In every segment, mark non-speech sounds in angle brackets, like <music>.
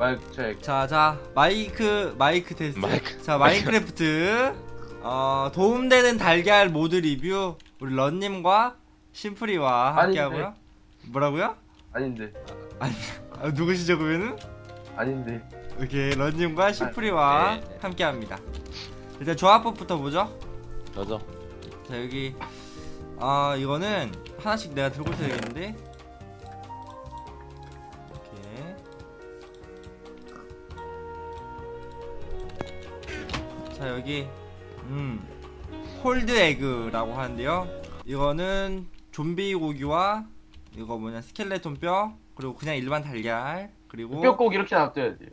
마이크 체크. 자, 자, 마이크, 마이크 테스트. 마이크. 자, 마인크래프트. <laughs> 어, 도움되는 달걀 모드 리뷰. 우리 런님과 심프리와 함께 아닌데. 하고요. 뭐라고요? 아닌데. 아니, 아, 누구시죠, 그러면은? 아닌데. 이렇게 런님과 심프리와 네, 네. 함께 합니다. 일단 조합법부터 보죠. 저죠. 자, 여기. 아, 이거는 하나씩 내가 들고 있어야겠는데. 자, 여기. 음. 홀드 에그라고 하는데요. 이거는 좀비 고기와 이거 뭐냐 스켈레톤 뼈 그리고 그냥 일반 달걀 그리고 뼈꼭 이렇게 놔둬야 돼요.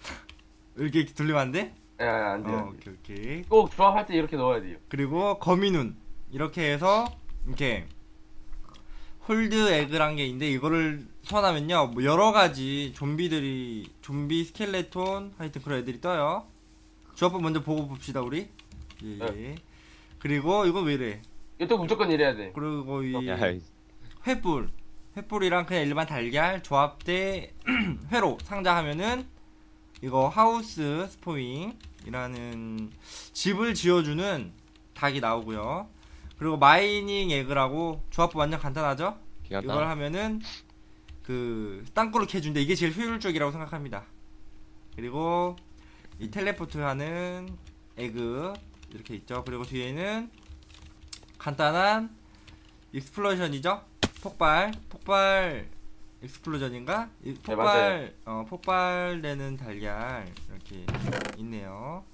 <laughs> 이렇게 돌리면 안 돼? 예, 안 돼요. 어, 안. 오케이 오케이 꼭 조합할 때 이렇게 넣어야 돼요. 그리고 거미눈 이렇게 해서 이렇게 홀드 에그란 게 있는데 이거를 소환하면요 뭐 여러 가지 좀비들이 좀비 스켈레톤 하여튼 그런 애들이 떠요 조합법 먼저 보고 봅시다 우리 예, 예. 네. 그리고 이거 왜 이래 이것도 무조건 이래야 돼. 그리고 이 횃불 횃불이랑 그냥 일반 달걀 조합대 <clears throat> 회로 상자 하면은 이거 하우스 스포잉이라는 집을 지어주는 닭이 나오고요 그리고 마이닝 에그라고 조합법 완전 간단하죠 기가 이걸 딱. 하면은 그 땅굴을 캐준데 이게 제일 효율적이라고 생각합니다 그리고 이 텔레포트 하는 에그 이렇게 있죠. 그리고 뒤에는 간단한 익스플로전이죠. 폭발 폭발 익스플로전인가? 이 네. 폭발 어 폭발되는 달걀 이렇게 있네요.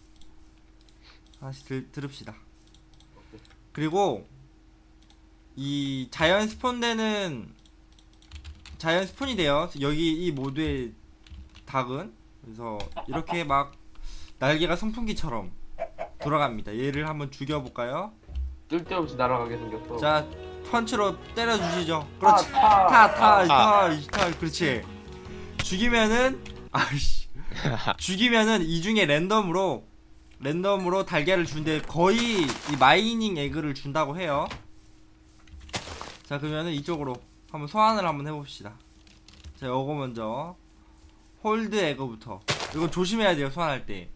하나씩 들, 들읍시다. 그리고 이 자연 스폰되는 자연 스폰이 돼요. 여기 이 모드의 닭은. 그래서 이렇게 막 날개가 선풍기처럼 돌아갑니다. 얘를 한번 죽여볼까요? 쓸데없이 날아가게 생겼어. 자 펀치로 때려주시죠. 그렇지. 타, 타타 아. 타 타. 그렇지. 죽이면은 아이씨. <laughs> 죽이면은 이 중에 랜덤으로 랜덤으로 달걀을 준대. 거의 이 마이닝 에그를 준다고 해요. 자 그러면은 이쪽으로 한번 소환을 한번 해봅시다. 자 요거 먼저. 홀드 에그부터. 이거 조심해야 돼요 소환할 때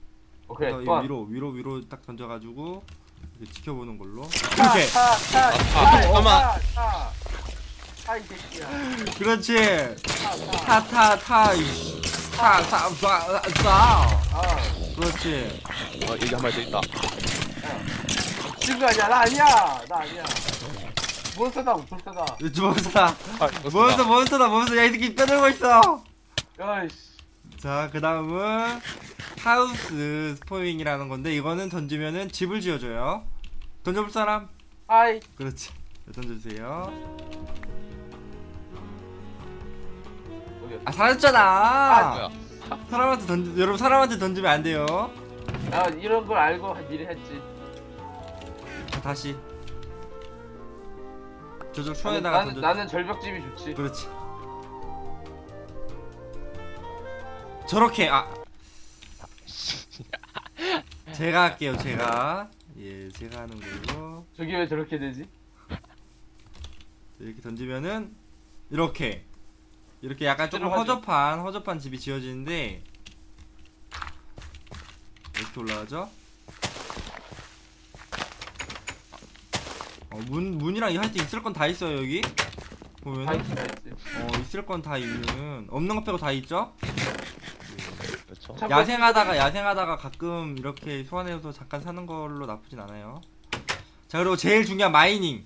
오케이. 그래서 이 소환. 위로 위로 위로 딱 던져가지고 이렇게 지켜보는 걸로 이렇게 아, 잠깐만. 타, 타. 타, 이 새끼야. 그렇지 타, 타. 타타타타타타 아, 그렇지 어, 여기 한 마리 더 있다. 친구 아니야. 나 아니야. 나 아니야. 몬스터다, 몬스터다. 몬스터다 아, 몬스터 몬스터다 몬스터 야이 새끼 떠들고 있어 야이씨. 자 그 다음은 하우스 스포잉이라는 건데 이거는 던지면은 집을 지어줘요 던져볼 사람 아이. 그렇지 던져주세요 여기. 아 사라졌잖아 아? 사람한테 던지 여러분 사람한테 던지면 안 돼요 야, 이런 걸 알고 미리 했지. 자, 다시 저쪽 나는, 던져 나는 절벽집이 좋지. 그렇지. 저렇게 아 <laughs> 제가 할게요 제가 예 제가 하는 걸로 저기 왜 저렇게 되지? 이렇게 던지면은 이렇게 이렇게 약간 조금 들어가죠. 허접한 허접한 집이 지어지는데 이렇게 올라가죠? 어, 문 문이랑 하여튼 있을 건 다 있어요 여기 다 보면은 다 있지. 어 있을 건 다 있는 없는 것 빼고 다 있죠? 그렇죠. 참- 야생하다가 야생하다가 가끔 이렇게 소환해서 잠깐 사는 걸로 나쁘진 않아요. 자 그리고 제일 중요한 마이닝.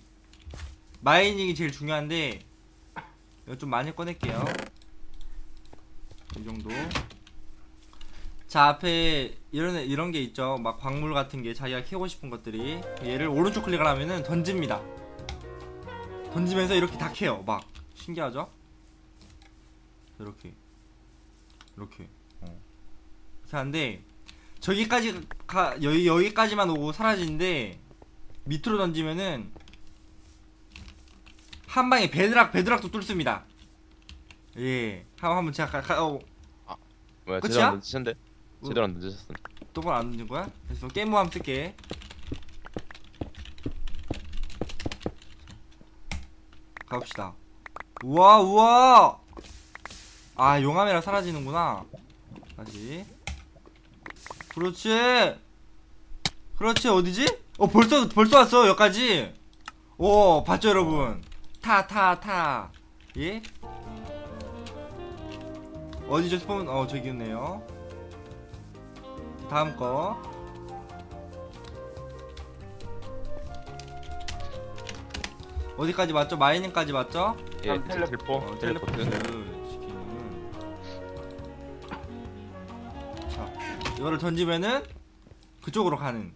마이닝이 제일 중요한데 이거 좀 많이 꺼낼게요. 이 정도. 자 앞에 이런 이런 게 있죠. 막 광물 같은 게 자기가 캐고 싶은 것들이 얘를 오른쪽 클릭을 하면은 던집니다. 던지면서 이렇게 다 캐요. 막 신기하죠? 이렇게 이렇게. 어. 하는데 저기까지 가 여기 여기까지만 오고 사라지는데 밑으로 던지면은 한 방에 베드락 베드락도 뚫습니다. 예, 한번 한번 제가 가, 가, 어, 뭐야? 끝이야? 제대로 안 던지셨는데? 제대로 안 던지셨음. 또걸 안 던진 거야? 그래서 게임 모함 쓸게. 가봅시다. 우와 우와. 아 용암이라 사라지는구나. 다시 그렇지 그렇지 어디지? 어 벌써 벌써 왔어 여기까지 오 봤죠 여러분 타 타 타 예? 어디죠 스폰 어 저기 있네요 다음 거 어디까지 맞죠? 마이닝까지 맞죠? 예, 텔레- 텔레포, 어, 텔레포트. 이거를 던지면은 그쪽으로 가는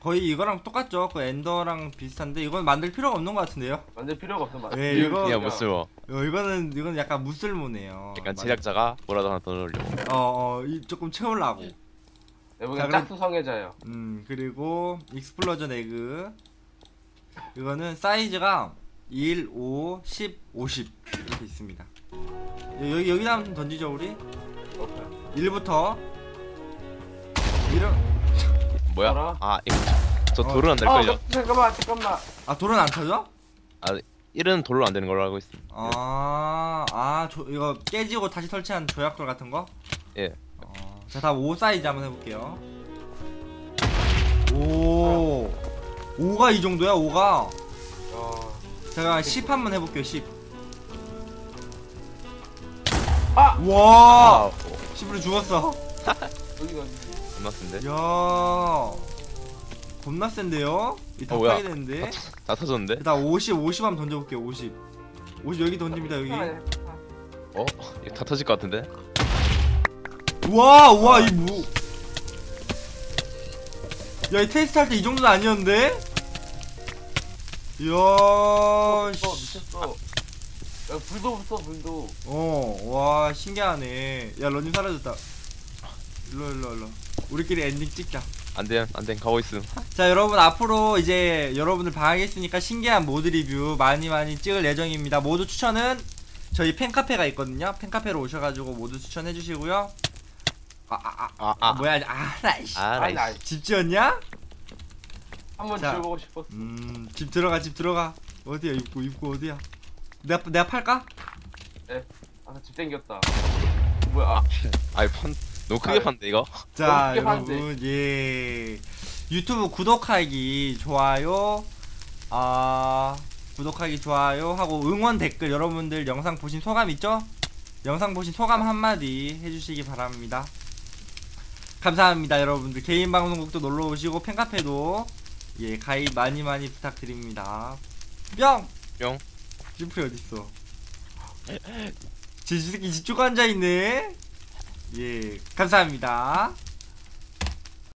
거의 이거랑 똑같죠 그 엔더랑 비슷한데 이건 만들 필요가 없는 것 같은데요 만들 필요가 없어 만. 예, 이거- 그냥 못 쓰워. 어, 이거는 이건 약간 무쓸모네요 약간 만- 제작자가 뭐라도 하나 더 넣으려고. 어, 어, 이 조금 채우려고 내보기 자, 그럼- 짝수 성애자예요. 음 그리고 익스플로전 에그 이거는 사이즈가 1, 5, 10, 50 이렇게 있습니다 여기 여기다 한번 던지죠 우리 오케이. 1부터 이런 뭐야? 뭐라? 아, 이거 저 어. 돌은 안아 될걸요? 잠깐만 잠깐만. 아 돌은 안 터져? 일은 돌로 안 되는 걸로 알고 있습니다. 아, 아, 조, 이거 깨지고 다시 설치한 조약돌 같은 거? 예. 어, 자, 다음 5 사이즈 한번 해볼게요. 오, 5가 이 정도야, 5가. 어. 제가 10 한번 해볼게요, 10. 아 와, 아, 10으로 죽었어. <laughs> 여기가 겁나 쓴데? 이야, 겁나 센데요? 이다 어, 뭐야? 파게 되는데? 다 터졌는데? 나 50, 50 한번 던져볼게요, 50. 50 여기 던집니다, 여기. 어? 이거 다 터질 것 같은데? 우와 우와 이 뭐. 야이 테스트 할 때 이 정도는 아니었는데? 이야 어 씨. 미쳤어. 야 불도 없어 불도. 어와 신기하네 야 런쥔 사라졌다 일로 일로 일로 우리끼리 엔딩 찍자 안 돼, 안 돼. 가고 있음. 자 여러분 앞으로 이제 여러분들 방학이 있으니까 신기한 모드 리뷰 많이 많이 찍을 예정입니다 모드 추천은 저희 팬카페가 있거든요 팬카페로 오셔가지고 모두 추천해 주시고요 아 아, 아, 아, 아, 아, 뭐야 아나이씨 아, 아니 나이스. 나집 지었냐? 한번 자. 지어보고 싶었어. 음, 집 들어가, 집 들어가. 어디야, 입구, 입구 어디야? 내가, 내가 팔까? 아집 땡겼다. 뭐야? 아, 아이, 판, 너무 크게 아, 판데, 이거? 자. <laughs> 여러분, 예. 유튜브 구독하기, 좋아요, 아, 구독하기, 좋아요 하고 응원 댓글 여러분들 영상 보신 소감 있죠? 영상 보신 소감 한마디 해주시기 바랍니다. 감사합니다, 여러분들. 개인 방송국도 놀러 오시고 팬카페도 예 가입 많이 많이 부탁드립니다. 뿅. 뿅. 심플이 어딨어? 제 새끼 집중 앉아 있네. 예, 감사합니다.